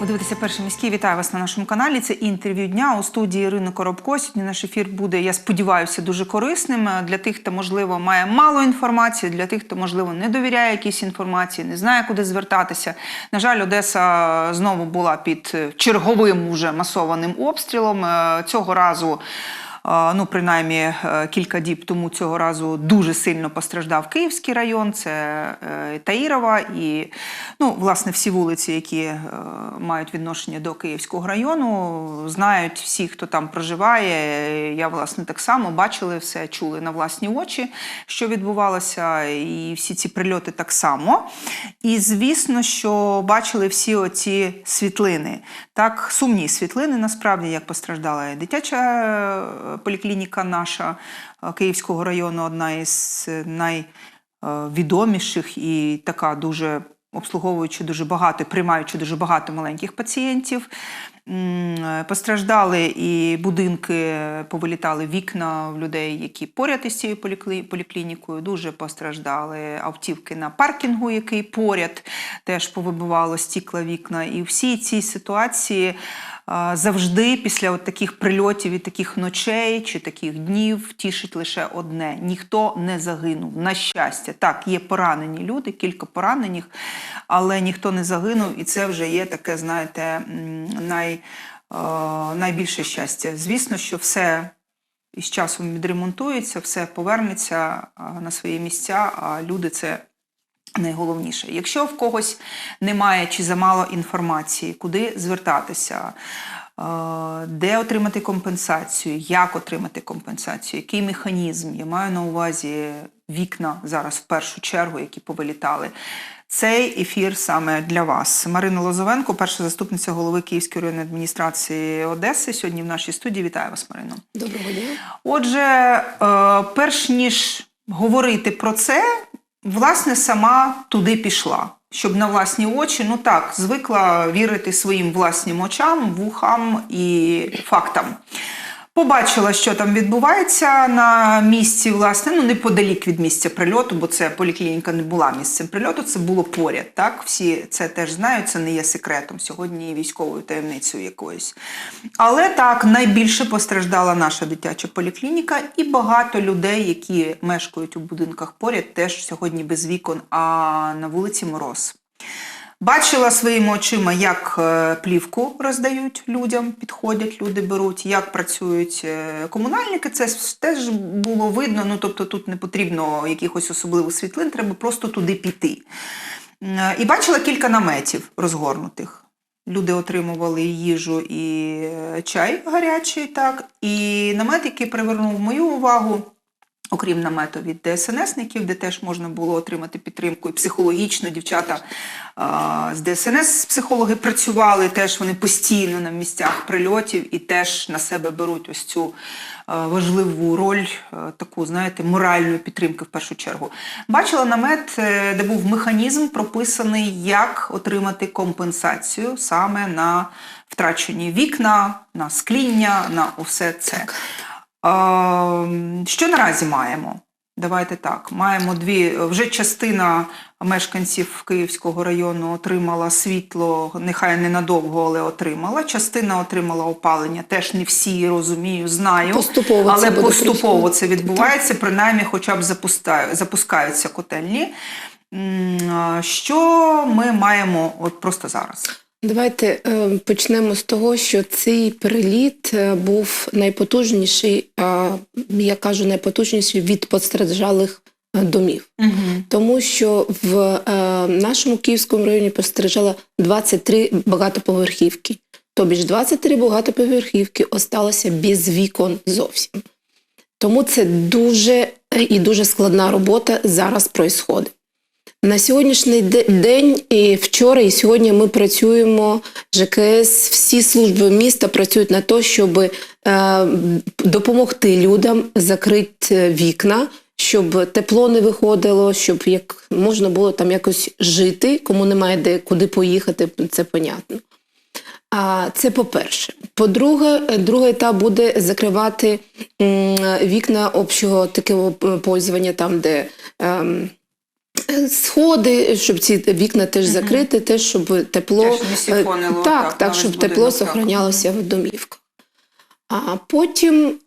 Ви дивитеся перший міський. Вітаю вас на нашому каналі. Це інтерв'ю дня у студії Ірини Коробко. Сьогодні наш ефір буде, я сподіваюся, дуже корисним для тих, хто можливо має мало інформації, для тих, хто можливо не довіряє якійсь інформації, не знає, куди звертатися. На жаль, Одеса знову була під черговим уже масованим обстрілом. Е, Цього разу. Ну, принаймні е, кілька діб тому цього разу дуже сильно постраждав Київський район, це е, Таїрова і ну, власне всі вулиці, які е, мають відношення до Київського району, знають всі, хто там проживає. Я власне так само бачили все, чули на власні очі, що відбувалося, і всі ці прильоти так само. І звісно, що бачили всі оці світлини. Так, сумні світлини, насправді, як постраждала дитяча поліклініка наша е, Київського району, одна із найвідоміших і така дуже обслуговуючи дуже багато, приймаючи дуже багато маленьких пацієнтів. Е, Постраждали і будинки, повилітали вікна в людей, які поряд із цією поліклінікою. Дуже постраждали автівки на паркінгу, який поряд теж повибивало стікла вікна. І всі ці ситуації завжди після от таких прильотів і таких ночей чи таких днів тішить лише одне: ніхто не загинув. На щастя, так, є поранені люди, кілька поранених, але ніхто не загинув, і це вже є таке, знаєте, най, найбільше щастя. Звісно, що все із часом відремонтується, все повернеться на свої місця, а люди це найголовніше. Якщо в когось немає чи замало інформації, куди звертатися, е, де отримати компенсацію, як отримати компенсацію, який механізм, я маю на увазі вікна зараз в першу чергу, які повилітали. Цей ефір саме для вас. Марина Лозовенко, перша заступниця голови Київської районної адміністрації Одеси. Сьогодні в нашій студії. Вітаю вас, Марино. Доброго дня. Отже, е, перш ніж говорити про це, власне, сама туди пішла. Щоб на власні очі, ну так, звикла вірити своїм власним очам, вухам і фактам. Побачила, що там відбувається на місці, власне, ну неподалік від місця прильоту, бо це поліклініка не була місцем прильоту, це було поряд. Так, всі це теж знають, це не є секретом сьогодні, військовою таємницею якоюсь. Але так найбільше постраждала наша дитяча поліклініка, і багато людей, які мешкають у будинках поряд, теж сьогодні без вікон, а на вулиці мороз. Бачила своїми очима, як е, плівку роздають людям, підходять, люди беруть, як працюють е, комунальники. Це теж було видно. Ну тобто тут не потрібно якихось особливих світлин, треба просто туди піти. Е, І бачила кілька наметів розгорнутих. Люди отримували їжу і чай гарячий, так. І намет, який привернув мою увагу. Окрім намету від ДСНСників, де теж можна було отримати підтримку і психологічно дівчата а, з ДСНС психологи працювали, теж вони постійно на місцях прильотів і теж на себе беруть ось цю а, важливу роль, а, таку, знаєте, моральної підтримки в першу чергу. Бачила намет, е, де був механізм прописаний, як отримати компенсацію саме на втрачені вікна, на скління, на усе це. Що наразі маємо? Давайте так. Маємо дві. Вже частина мешканців Київського району отримала світло, нехай ненадовго, але отримала. Частина отримала опалення. Теж не всі розумію, знаю. Поступово але це поступово происходити. це відбувається, принаймні, хоча б запускаються котельні. Що ми маємо от просто зараз? Давайте е, почнемо з того, що цей переліт е, був найпотужніший, я кажу, найпотужніший від постраждалих е, домів. Угу. Тому що в нашому Київському районі постраждало 23 багатоповерхівки. Тобі ж 23 багатоповерхівки осталося без вікон зовсім. Тому це дуже і дуже складна робота зараз проїсходить. На сьогоднішній день, і вчора, і сьогодні ми працюємо, ЖКС, всі служби міста працюють на те, щоб е, допомогти людям закрити вікна, щоб тепло не виходило, щоб як можна було там якось жити, кому немає де куди поїхати, це понятно. А це по-перше. По-друге, е, другий етап буде закривати вікна общого такого пользування, там, де Е, Сходи, щоб ці вікна теж закрити, теж щоб тепло Теж Е, так, так, так, щоб тепло сохранялося в домівках. А потім,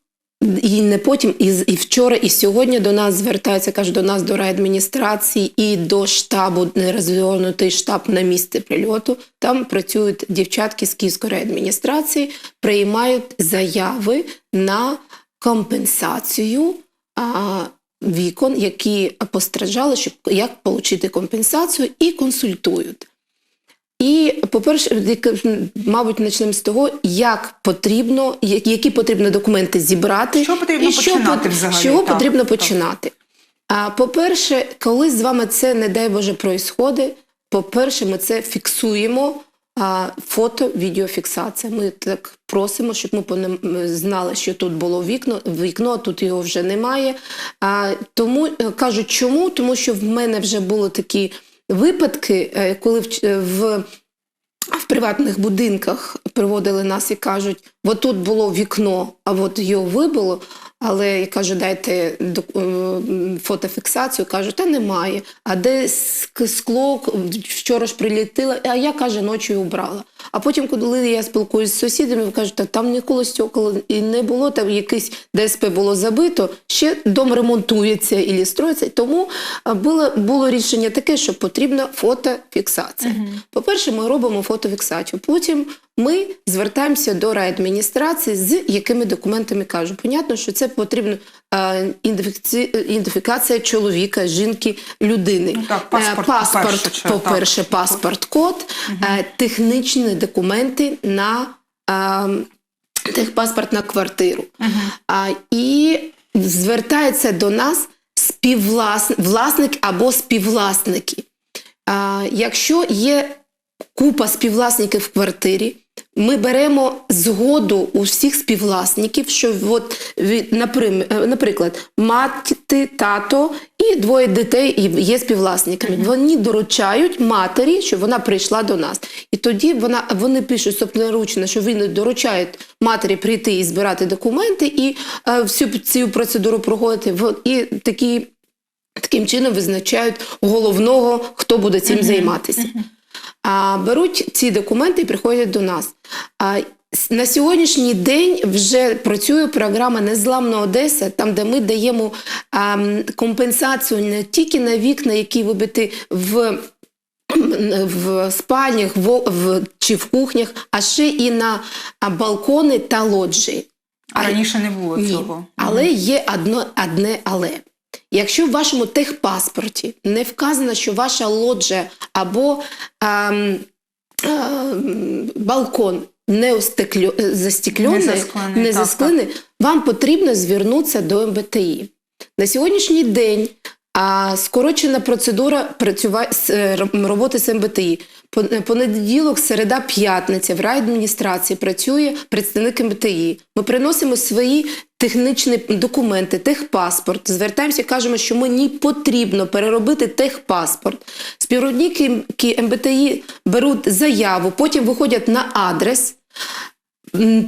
і не потім, і, і вчора, і сьогодні до нас звертаються, кажуть, до нас до райадміністрації і до штабу, не розгорнутий штаб на місце прильоту. Там працюють дівчатки з Київської райадміністрації, приймають заяви на компенсацію. А, Вікон, які постраждали, щоб як отримати компенсацію, і консультують. І, по-перше, мабуть, почнемо з того, як потрібно, які потрібно документи зібрати. Що потрібно і починати пот- взагалі? Чого Так, потрібно так. починати? А, по-перше, коли з вами це, не дай Боже, проїсходить, по-перше, ми це фіксуємо. Фото, відеофіксація. Ми так просимо, щоб ми знали, що тут було вікно, вікно, а тут його вже немає. Тому е, кажуть, чому? Тому що в мене вже були такі випадки, е, коли в, в, в приватних будинках приводили нас і кажуть, от тут було вікно, а от його вибило. Але я кажу, дайте е, фотофіксацію. Кажу, та немає. А де ск- скло вчора ж прилітило, а я каже, ночі убрала. А потім, коли я спілкуюся з сусідами, кажуть, та там ніколи стекол і не було, там якийсь ДСП було забито, ще дом ремонтується і строїться. Тому було, було рішення таке, що потрібна фотофіксація. По-перше, ми робимо фотофіксацію. Потім ми звертаємося до райадміністрації, з якими документами кажу. Понятно, що це потрібно ідентифікація чоловіка, жінки, людини. Ну так, Е, паспорт, по-перше, так. паспорт, код, е, технічні документи на е, техпаспорт на квартиру. І звертається до нас співвласник власник або співвласники. Якщо є купа співвласників в квартирі, ми беремо згоду у всіх співвласників, що от, е, наприклад, мати, тато і двоє дітей є співвласниками. Вони доручають матері, щоб вона прийшла до нас. І тоді вона, вони пишуть собственноручно, що вони доручають матері прийти і збирати документи і е, всю цю процедуру проходити. І такі, таким чином визначають головного, хто буде цим займатися. А, беруть ці документи і приходять до нас. На сьогоднішній день вже працює програма Незламна Одеса, там, де ми даємо компенсацію не тільки на вікна, які вибиті в. В спальнях в, в, чи в кухнях, а ще і на балкони та лоджії. Раніше не було Ні. цього. Але є одно, одне але. Якщо в вашому техпаспорті не вказано, що ваша лоджія або ем, ем, балкон не остеклю, застекльоний, Не засклений, засклений, вам потрібно звернутися до МБТІ. На сьогоднішній день а, скорочена процедура працюва... е, роботи з МБТІ. Пон- Понеділок, середа, п'ятниця в райадміністрації працює представник МБТІ. Ми приносимо свої технічні документи, техпаспорт. Звертаємося, і кажемо, що мені потрібно переробити техпаспорт. Співробітники МБТІ беруть заяву, потім виходять на адрес.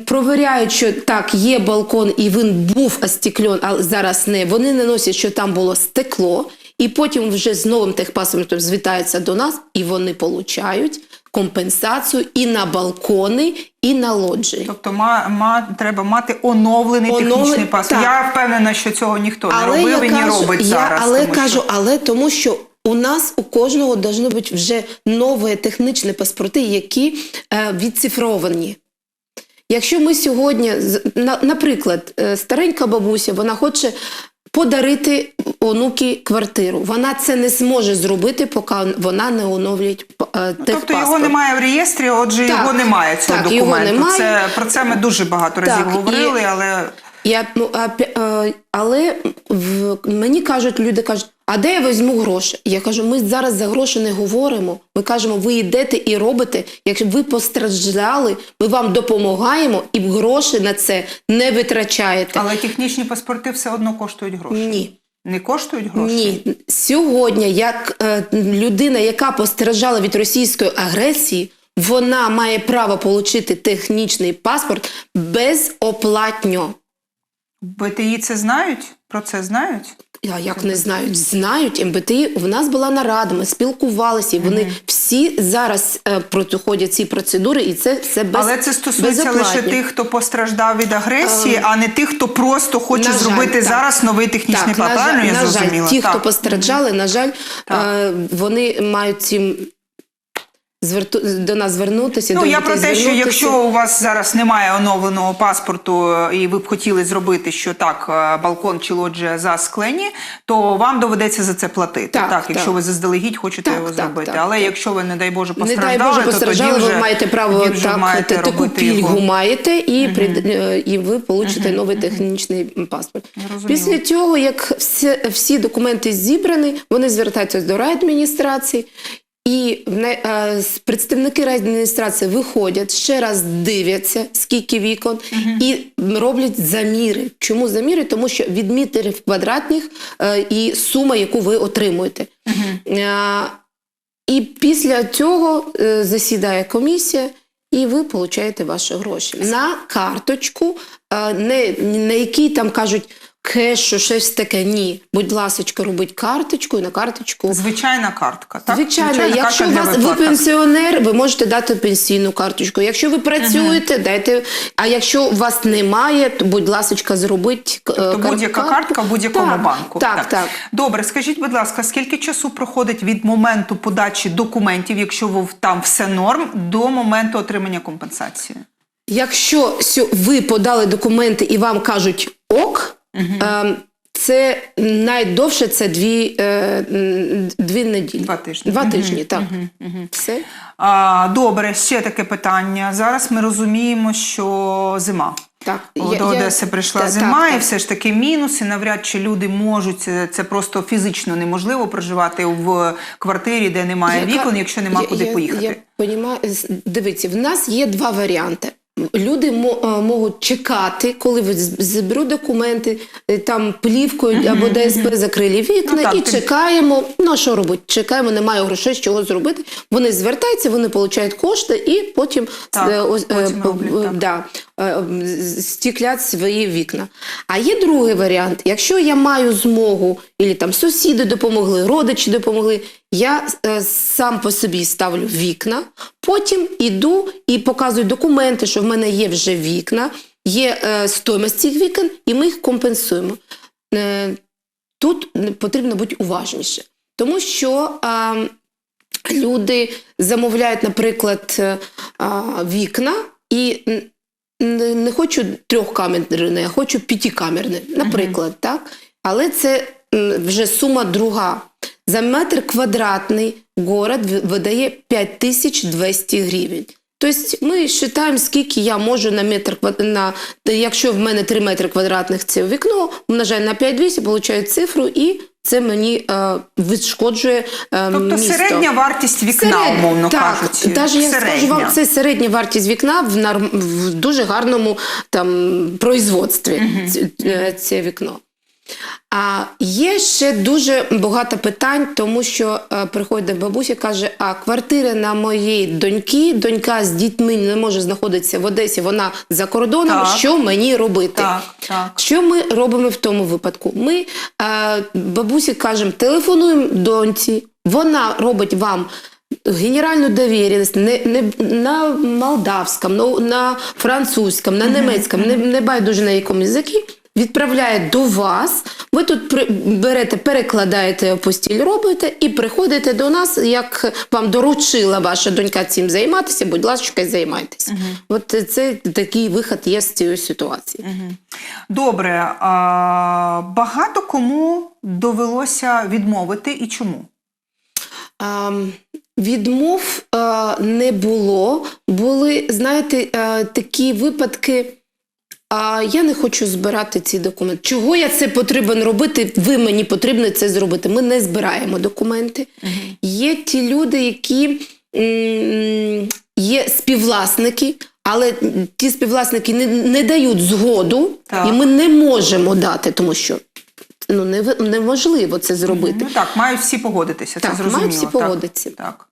Провіряють, що так, є балкон, і він був остеклен, а зараз не. Вони не носять, що там було стекло, і потім вже з новим техпаспортом звітаються до нас, і вони получають компенсацію і на балкони, і на лоджії. Тобто ма, ма, треба мати оновлений Оновлен- технічний паспорт. так. Я впевнена, що цього ніхто не Але робив я і не кажу, робить я, зараз. але тому кажу, що... але тому що у нас у кожного повинні бути вже нові технічні паспорти, які е, відцифровані. Якщо ми сьогодні, наприклад, е, старенька бабуся, вона хоче подарити онуки квартиру. Вона це не зможе зробити, поки вона не оновлює е, Тобто його немає в реєстрі, отже, Так, його немає цього так, його немає. Це, про це ми дуже багато разів Так, і- говорили, але Я, ну, а, е, але в, мені кажуть, люди кажуть, а де я візьму гроші? Я кажу, ми зараз за гроші не говоримо. Ми кажемо, ви йдете і робите. Якщо ви постраждали, ми вам допомагаємо і гроші на це не витрачаєте. але технічні паспорти все одно коштують гроші. Ні. Не коштують гроші? Ні, сьогодні, як е, людина, яка постраждала від російської агресії, вона має право отримати технічний паспорт безоплатно. БТІ це знають? Про це знають? А як не знають? Знають МБТІ. В нас була нарада, ми спілкувалися, і вони всі зараз е, проходять ці процедури, і це все без Але це стосується лише безоплатні. тих, хто постраждав від агресії, а не тих, хто просто хоче на жаль, зробити так. зараз новий технічний план. на Правильно жаль, я на зрозуміла? ті, Так. хто постраждали, на жаль, е, вони мають цим зверту, до нас звернутися. Ну, до я про те, що якщо у вас зараз немає оновленого паспорту е, і ви б хотіли зробити, що так, е, балкон чи лоджія засклені, то вам доведеться за це платити. Так, якщо так. ви заздалегідь хочете Так, його так, зробити. так, Але так. якщо ви, не дай Боже, не постраждали, дай Боже, то постраждали, тоді вже, ви маєте право вже так, маєте таку пільгу його. маєте, і, прид- е, і ви получите новий технічний паспорт. Зрозуміло. Після цього, як всі, всі документи зібрані, вони звертаються до райадміністрації, і е, представники райадміністрації виходять, ще раз дивляться, скільки вікон, і роблять заміри. Чому заміри? Тому що від метрів квадратних е, і сума, яку ви отримуєте. Е, і після цього засідає комісія, і ви получаєте ваші гроші на карточку, не на якій там кажуть кешу, щось таке. Ні. Будь ласочка, робіть карточку і на карточку. Звичайна картка. Так? Звичайно, Звичайна якщо у вас ви пенсіонер, ви можете дати пенсійну карточку. Якщо ви працюєте, дайте. А якщо у вас немає, то будь ласочка, зробіть е, Тобто кар- будь-яка картка в будь-якому так, банку. Так, так. Добре, скажіть, будь ласка, скільки часу проходить від моменту подачі документів, якщо ви- там все норм, до моменту отримання компенсації? Якщо ви подали документи і вам кажуть ок, ем, це найдовше це дві, е, дві неділі. Два тижні. Два тижні, так. мгм, мгм. Все. А, добре, ще таке питання. Зараз ми розуміємо, що зима. Так. О, Я- До я- прийшла Та- зима, так, і все ж таки мінуси. Навряд чи люди можуть це, просто фізично неможливо проживати в квартирі, де немає Яка- вікон, якщо нема я- куди я, поїхати. Я. З- Дивіться, в нас є два варіанти. Люди можуть чекати, коли зберуть документи, е, там плівкою або ДСП закрили вікна, Ну, так, і чекаємо. Ну а що робити? Чекаємо, немає грошей, з чого зробити. Вони звертаються, вони получають кошти, і потім, Так, е, ось, е, потім е, да, стіклять свої вікна. А є другий варіант. Якщо я маю змогу, і там сусіди допомогли, родичі допомогли, я е, сам по собі ставлю вікна, потім іду і показую документи, що в мене є вже вікна, є е, стоїмость цих вікон, і ми їх компенсуємо. Е, тут потрібно бути уважніше, тому що. А, Люди замовляють, наприклад, е, вікна і не, не хочу трьохкамерне, а хочу п'ятикамерне, наприклад, так? Але це вже сума друга. За метр квадратний город видає 5200 гривень. Тобто ми вважаємо, скільки я можу на метр на якщо в мене 3 метри квадратних це вікно, умножаю на 5200, получаю цифру, і це мені е, відшкоджує е, Тобто місто. середня вартість вікна, Серед- умовно так, кажучи. Навіть я скажу вам, це середня вартість вікна в, нар... в дуже гарному там производстві. Це, е, це вікно. А є ще дуже багато питань, тому що е, приходить бабуся і каже: а квартира на моєї доньки, донька з дітьми не може знаходитися в Одесі, вона за кордоном. Так. Що мені робити? Так, так. Що ми робимо в тому випадку? Ми е, бабусі кажемо, телефонуємо доньці, вона робить вам. Генеральну довіреність не, не на молдавському, на, французькому, на німецькому, не, не байдуже на якому язикі, відправляє до вас. Ви тут берете, перекладаєте постіль, робите і приходите до нас, як вам доручила ваша донька цим займатися, будь ласка, займайтеся. От це такий вихід є з цієї ситуації. Добре, а, багато кому довелося відмовити і чому? А, відмов а, не було. Були, знаєте, а, такі випадки. А я не хочу збирати ці документи. Чого я це потрібен робити? Ви мені потрібно це зробити. Ми не збираємо документи. Є ті люди, які є співвласники, але ті співвласники не, не дають згоду, Так. і ми не можемо дати, тому що ну, неви- неможливо це зробити. Ну так, мають всі погодитися. Так, це зрозуміло. мають всі погодитися. Так.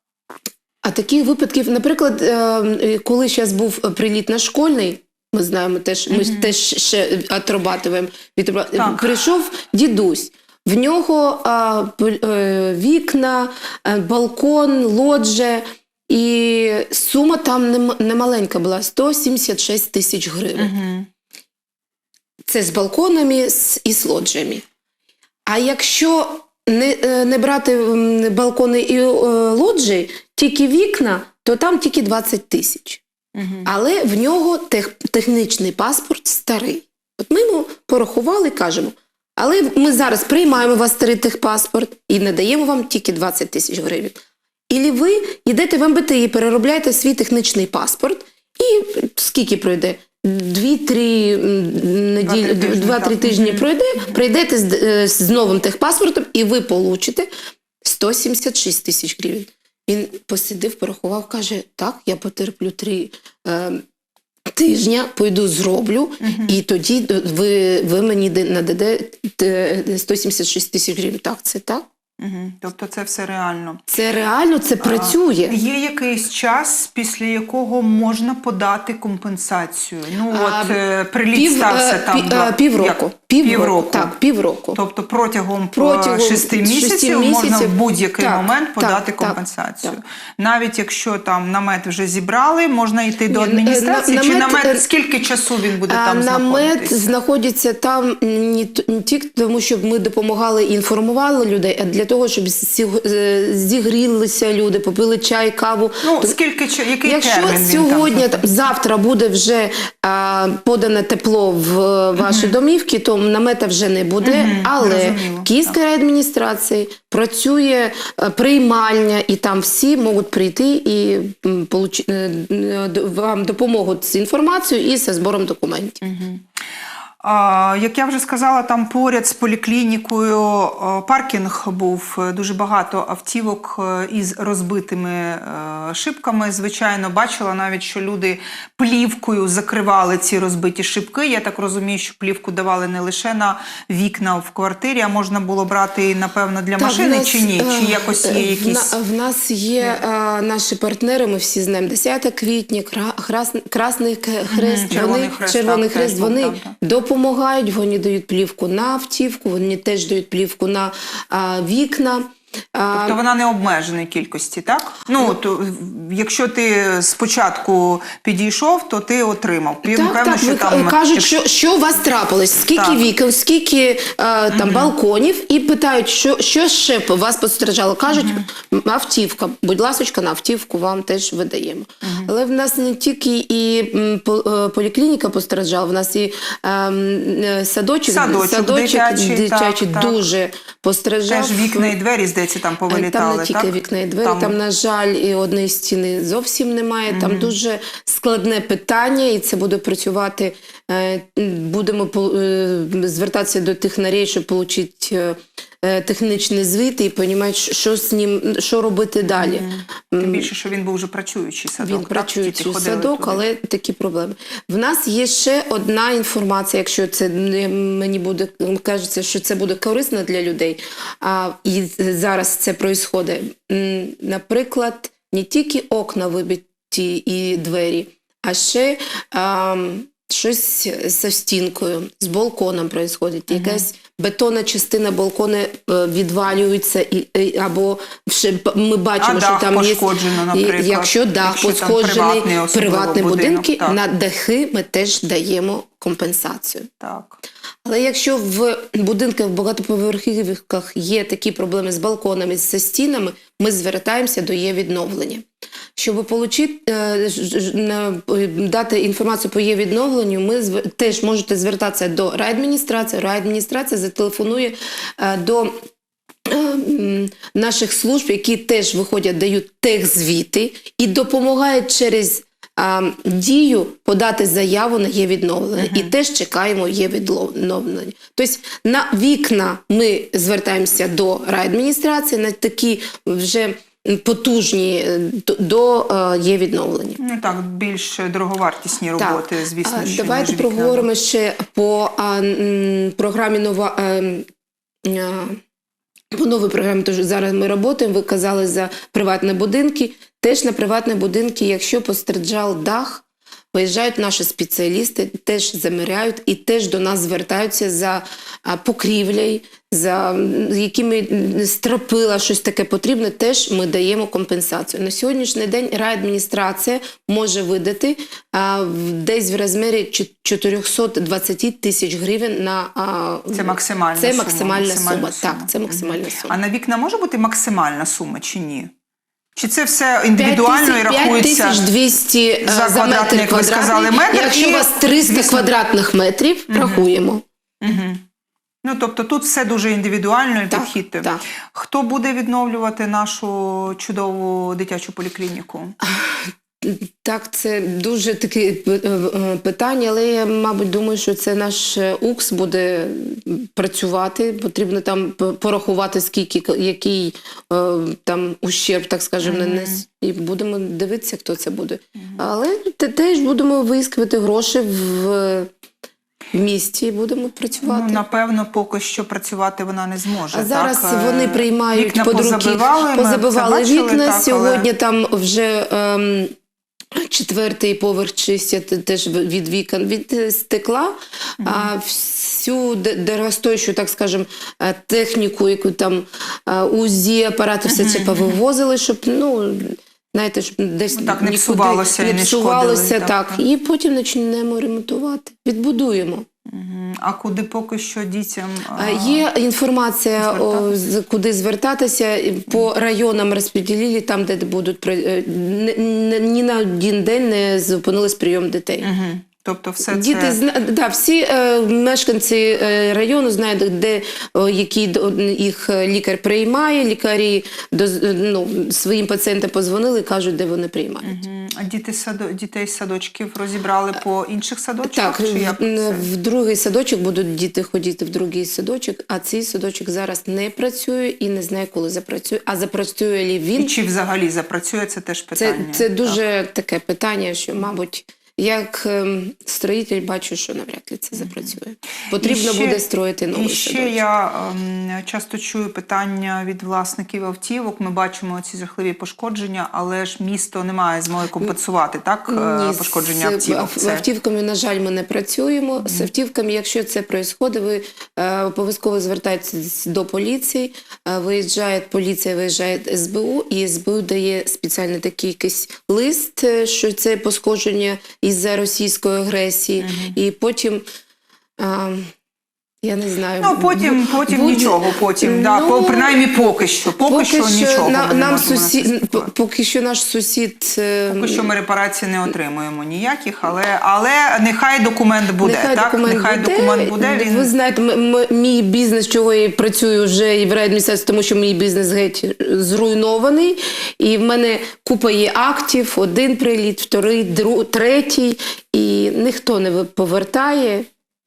А таких випадків, наприклад, е, коли зараз був приліт на школьний, ми знаємо теж, ми ж теж ще отрабатуємо. Прийшов дідусь. В нього а, е, вікна, е, балкон, лоджія, і сума там немаленька була 176 тисяч гривень. Угу. Це з балконами з- і з лоджіями. А якщо не, е, не брати балкони і лоджії, тільки вікна, то там тільки 20 тисяч. Угу. Але в нього тех, технічний паспорт старий. От ми йому порахували і кажемо, але ми зараз приймаємо у вас старий техпаспорт і не даємо вам тільки 20 тисяч гривень. Ілі ви йдете в МБТ і переробляєте свій технічний паспорт, і скільки пройде? Дві-три неділі, Два-три тижні, пройде, прийдете з, е, з новим техпаспортом, і ви получите 176 тисяч гривень. Він посидив, порахував, каже: так, я потерплю три е, тижня, пойду зроблю, і тоді ви, ви мені де- нададете 176 тисяч гривень. Так, це так. Угу. Тобто це все реально. Це реально, це працює. Є якийсь час, після якого можна подати компенсацію. Ну А, от е, приліт Пів, стався е, там пі- два- е, півроку. Півроку. Півроку. Так, півроку. Тобто протягом, Протягом шести шести місяців, можна в будь-який Так, момент подати так, компенсацію. так. Навіть якщо там намет вже зібрали, можна йти до адміністрації. на- Чи намет, намет е, скільки часу він буде там намет знаходитись? знаходиться там не, тільки тому, щоб ми допомагали і інформували людей, а для того, щоб е, зігрілися люди, попили чай, каву. Ну скільки який Якщо термін він сьогодні там? там, завтра буде вже а, подане тепло в е, ваші домівки, то намета вже не буде. угу, Але в Київській адміністрації працює е, приймальня, і там всі можуть прийти і е, вам допомогу з інформацією і зі збором документів. А, Як я вже сказала, там поряд з поліклінікою паркінг був е, дуже багато автівок е, із розбитими е, шибками. Звичайно, бачила навіть, що люди плівкою закривали ці розбиті шибки. Я так розумію, що плівку давали не лише на вікна в квартирі, а можна було брати, напевно, для Так, машини нас, чи ні? Чи якось є якісь. В нас є е, наші партнери, ми всі знаємо 10 квітня, Кра- Крас- Красний Хрест, Червоний Хрест, Червоний так, Хрест, вони так. Допомагають, вони дають плівку на автівку, вони теж дають плівку на а, вікна. А, Тобто вона не обмеженої кількості, так? Ну, то, якщо ти спочатку підійшов, то ти отримав. Так, Певно, так, що ви там, кажуть, що, що у вас трапилось, скільки Так. вікон, скільки е, там балконів, і питають, що, що ще вас постраждало. Кажуть, «М, автівка, будь ласочка, на автівку вам теж видаємо. Але в нас не тільки і е, поліклініка постраждала, в нас і ем, е, садочок, Садочок дитячий, дитячий так, так. дуже постраждав. Теж вікна і двері, здається, там повилітали, Там не тільки так? вікна і двері, там, на жаль, і одної стіни зовсім немає. Там дуже складне питання, і це буде працювати. е, Будемо е, звертатися до технарей, щоб отримати технічний звіт і розуміти, що з ним, що робити далі. Тим більше, що він був вже працюючий садок. Він так? працюючий садок, туди. але такі проблеми. В нас є ще одна інформація, якщо це мені буде кажеться, що це буде корисно для людей. А і зараз це відбувається. Наприклад, не тільки окна вибиті і двері, а ще а, щось з стінкою, з балконом відбувається. Якась бетонна частина балкону е, відвалюється, і, і- або ще ми бачимо, А що дах там є наприклад. Якщо дах Якщо пошкоджений, приватні будинок, будинки, так. на дахи ми теж даємо компенсацію. Так. Але якщо в будинках в багатоповерхівках є такі проблеми з балконами, з стінами, ми звертаємося до є відновлення. Щоб получити, е, дати інформацію по є відновленню, ми теж можете звертатися до райадміністрації. Райадміністрація зателефонує е, до е, наших служб, які теж виходять, дають техзвіти і допомагають через дію подати заяву на є відновлення. І теж чекаємо є відновлення. Тобто на вікна ми звертаємося до райадміністрації, на такі вже потужні е, до- е, є відновлення. Ну так, більш дороговартісні роботи, звісно. А, що Давайте проговоримо ще по а, м, програмі нова. а, по новій програмі, тож зараз ми працюємо, ви казали за приватні будинки. Теж на приватні будинки, якщо постраждав дах, виїжджають наші спеціалісти, теж заміряють і теж до нас звертаються за покрівлею, за якими стропила, щось таке потрібне, теж ми даємо компенсацію. На сьогоднішній день райадміністрація може видати а, десь в розмірі чо- 420 тисяч гривень на а, Це максимальна це сума, максимальна сума. сума. Так, це максимальна сума. А на вікна може бути максимальна сума чи ні? Чи це все індивідуально і рахується? 5200 е, за квадратний, як ви сказали, метр, Якщо у вас 300 звісно- квадратних метрів, рахуємо. Угу. Ну, тобто тут все дуже індивідуально і Так, підхід. так. Хто буде відновлювати нашу чудову дитячу поліклініку? Так, це дуже таке е, е, питання, але я, мабуть, думаю, що це наш е, УКС буде працювати. Потрібно там порахувати, скільки який там ущерб, так скажемо, Мгм. нанес. І будемо дивитися, хто це буде. Але теж будемо вискувати гроші в місті і будемо працювати. Ну, напевно, поки що працювати вона не зможе. А зараз так? Вони приймають вікна под руки, позабивали, позабивали бачили, вікна. так, але- Сьогодні там вже ем, четвертий поверх чистять теж від вікон від е, стекла. А всю д- так скажем, е, техніку, яку там е, УЗІ, апарати, все це повивозили, щоб ну. Знаєте, щоб десь Ну, так, не нікуди псувалося не не не шкодили, так. так. І потім почнемо ремонтувати, відбудуємо. А куди поки що дітям? Є інформація, звертатися? куди звертатися. По районам розподілили, там, де будуть е, ні на один день не зупинились прийом дітей. Мгм. Тобто все Діти це... зна... да, всі е, мешканці е, району знають, де який до- їх е, лікар приймає. Лікарі до, ну, своїм пацієнтам позвонили кажуть, де вони приймають. Мгм. А діти садо... дітей з садочків розібрали по інших садочках? Так, чи як в, це? в другий садочок будуть діти ходити в другий садочок, а цей садочок зараз не працює і не знає, коли запрацює. А запрацює ли І він? чи взагалі запрацює, це теж питання. це Так. дуже таке питання, що, мабуть, як ем, строїтель бачу, що навряд ли це запрацює. Потрібно ще- буде строїти новий І ще садочок. я ем, часто чую питання від власників автівок. Ми бачимо ці жахливі пошкодження, але ж місто не має змоги компенсувати так е, Ні, пошкодження з автівок. ав- Це автівками, на жаль, ми не працюємо. З автівками, якщо це відбувається, ви е, обов'язково звертаєтесь до поліції. Е, виїжджає поліція, виїжджає СБУ, і СБУ дає спеціальний такий якийсь лист, е, що це пошкодження із-за російської агресії. І потім. е, я не знаю. ну потім, потім будь- нічого. Потім да, Ну, по принаймні поки що. Поки, що, нічого. на- нам сусід, поки що наш сусід. е, Поки що ми репарацій не отримуємо ніяких, але, але нехай документ буде. Нехай так? документ нехай буде. документ буде. Він... Ви знаєте, мій бізнес, чого я працюю вже і в райадміністрації, тому що мій бізнес геть зруйнований. І в мене купа є актів, один приліт, вторий, друг, третій. І ніхто не повертає.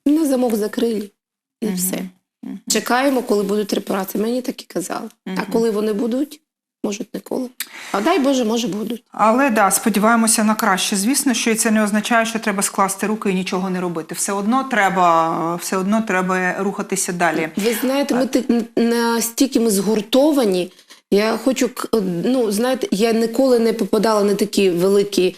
На замок закрили. І все. Чекаємо, коли будуть репарації. Мені так і казали. А коли вони будуть, можуть ніколи. А дай Боже, може будуть. Але да, сподіваємося на краще. Звісно, що і це не означає, що треба скласти руки і нічого не робити. Все одно треба, все одно треба рухатися далі. Ви знаєте, ми настільки ми згуртовані. Я хочу к- ну знаєте, я ніколи не попадала на такі великі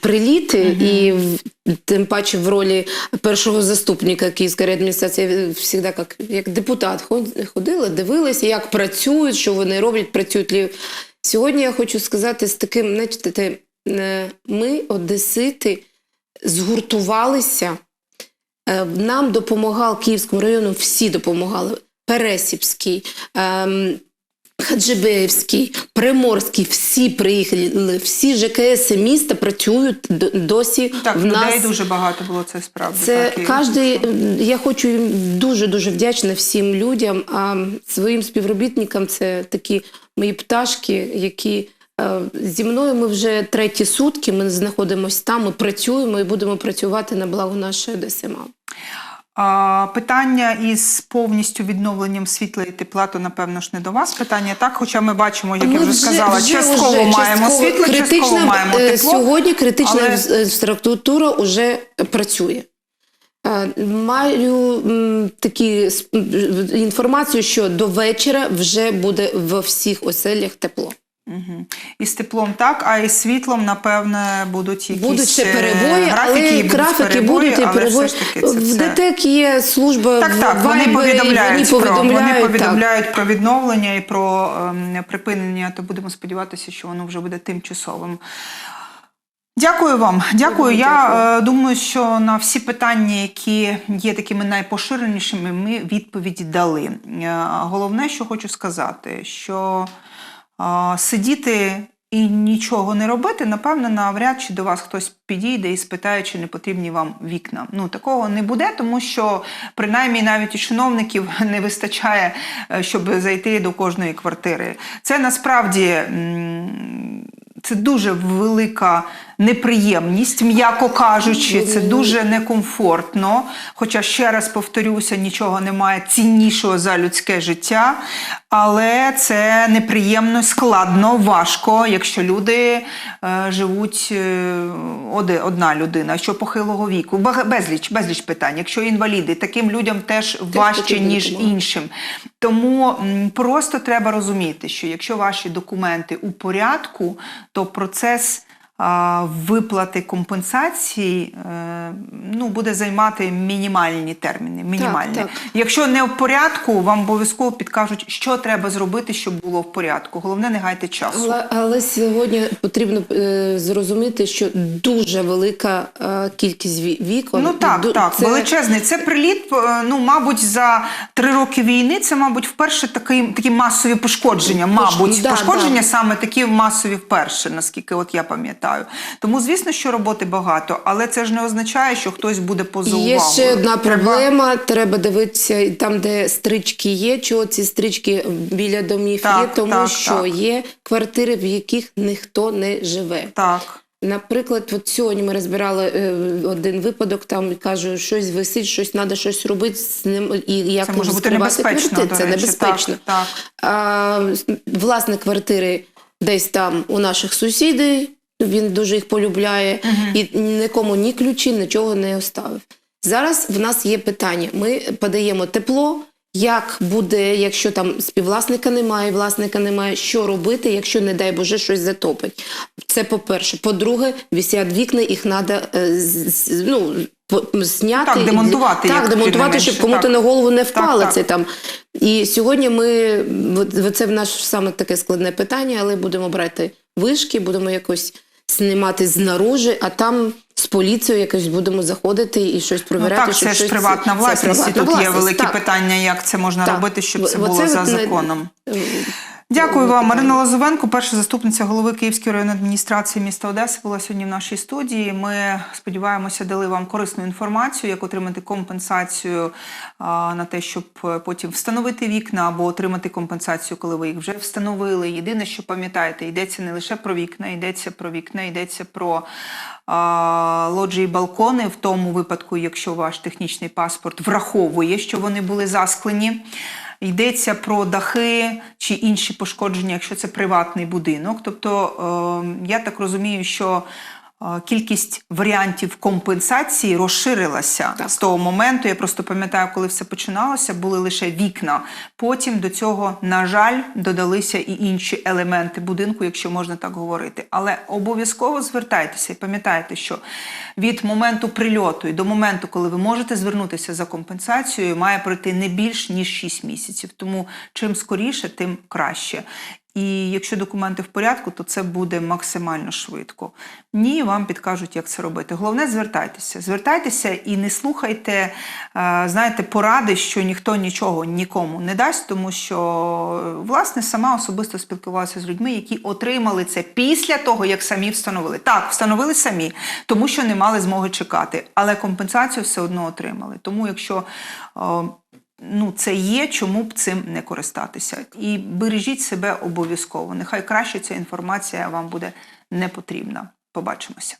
приліти, і в, тим паче в ролі першого заступника Київської адміністрації я завжди як, як депутат ход- ходила, дивилася, як працюють, що вони роблять, працюють лі. Сьогодні я хочу сказати з таким, знаєте, е, ми, одесити, згуртувалися. Е, Нам допомагав Київському району, всі допомагали. Пересіпський, ем, Хаджибеївський, Приморський, всі приїхали, всі ЖКС міста працюють досі Так, в людей дуже багато було це справді. Це так, і- кожний, я хочу їм дуже дуже вдячна всім людям, а своїм співробітникам це такі мої пташки, які е, зі мною ми вже треті сутки. Ми знаходимося там, ми працюємо і будемо працювати на благо нашої ДСМА. Питання із повністю відновленням світла і тепла, то напевно ж не до вас питання, так? Хоча ми бачимо, як я вже сказала, частково вже маємо частково- світло, частково маємо е, тепло. Сьогодні критична але- інфраструктура вже працює. Е, Маю такі інформацію, що до вечора вже буде в всіх оселях тепло. Угу. І з теплом так, а із світлом, напевне, будуть якісь Будуть ще е, перебої, графіки, але будуть графіки перебої, будуть і перебої. таки це В. ДТЕК є служба Так, так, вони Viber, і повідомляють, вони про, вони повідомляють, так. про відновлення і про ем, припинення, то будемо сподіватися, що воно вже буде тимчасовим. Дякую вам. Дякую. Я Дякую. е, думаю, що на всі питання, які є такими найпоширенішими, ми відповіді дали. Е, головне, що хочу сказати, що сидіти і нічого не робити, напевно, навряд чи до вас хтось підійде і спитає, чи не потрібні вам вікна. Ну такого не буде, тому що принаймні навіть і чиновників не вистачає, е, щоб зайти до кожної квартири. Це насправді. Це дуже велика неприємність, м'яко кажучи, це дуже некомфортно. Хоча, ще раз повторюся, нічого немає ціннішого за людське життя. Але це неприємно, складно, важко, якщо люди е, живуть е, одна людина, що похилого віку, безліч, безліч питань. Якщо інваліди, таким людям теж важче, ніж іншим. Тому просто треба розуміти, що якщо ваші документи у порядку, то процес виплати компенсації е, ну, буде займати мінімальні терміни. Мінімальні. так. Якщо не в порядку, вам обов'язково підкажуть, що треба зробити, щоб було в порядку. Головне, не гайте часу. Але, але сьогодні потрібно е, зрозуміти, що дуже велика е, кількість вікон. Ну так, Ду- так, це- величезний. Це приліт, е, ну, мабуть, за три роки війни це, мабуть, вперше такі, такі масові пошкодження. Мабуть, да, пошкодження да. саме такі масові вперше, наскільки от я пам'ятаю. Тому, звісно, що роботи багато, але це ж не означає, що хтось буде поза І Є ще одна проблема. Треба дивитися там, де стрічки є. Чого ці стрічки біля домів Так, є, тому так, що так. є квартири, в яких ніхто не живе. Так. Наприклад, от сьогодні ми розбирали е, один випадок, там кажу, щось висить, щось треба щось робити з ним, і як Це може бути небезпечно. квартири. До Це небезпечно. Так, так. А, власник квартири десь там у наших сусідів, він дуже їх полюбляє, і нікому ні ключі, нічого не оставив. Зараз в нас є питання: ми подаємо тепло. Як буде, якщо там співвласника немає, власника немає, що робити, якщо, не дай Боже, щось затопить? Це по-перше. По-друге, висять вікна, їх треба ну, зняти. Так, демонтувати Так, демонтувати, щоб кому-то на голову не впало так. це там. І сьогодні ми це в наш саме таке складне питання, але будемо брати вишки, будемо якось знімати знаружи, а там з поліцією якось будемо заходити і щось Ну, так, щоб це ж приватна власність, і тут є великі так. питання, як це можна Так. робити, щоб це Оце було за не- законом. Ем, Дякую вам. Марина Лозовенко, перша заступниця голови Київської районної адміністрації міста Одеси, була сьогодні в нашій студії. Ми сподіваємося, дали вам корисну інформацію, як отримати компенсацію а, на те, щоб потім встановити вікна або отримати компенсацію, коли ви їх вже встановили. Єдине, що пам'ятаєте, йдеться не лише про вікна, йдеться про вікна, йдеться про а, лоджії балкони в тому випадку, якщо ваш технічний паспорт враховує, що вони були засклені. Йдеться про дахи чи інші пошкодження, якщо це приватний будинок. Тобто, е, я так розумію, що кількість варіантів компенсації розширилася Так. з того моменту. Я просто пам'ятаю, коли все починалося, були лише вікна. Потім до цього, на жаль, додалися і інші елементи будинку, якщо можна так говорити. Але обов'язково звертайтеся і пам'ятайте, що від моменту прильоту і до моменту, коли ви можете звернутися за компенсацією, має пройти не більш ніж 6 місяців. Тому чим скоріше, тим краще. І якщо документи в порядку, то це буде максимально швидко. Ні, вам підкажуть, як це робити. Головне, звертайтеся. Звертайтеся і не слухайте, е, знаєте, поради, що ніхто нічого нікому не дасть, тому що е, власне сама особисто спілкувалася з людьми, які отримали це після того, як самі встановили. Так, встановили самі, тому що не мали змоги чекати, але компенсацію все одно отримали. Тому, якщо е, ну, це є, чому б цим не користатися. І бережіть себе обов'язково. Нехай краще ця інформація вам буде не потрібна. Побачимося.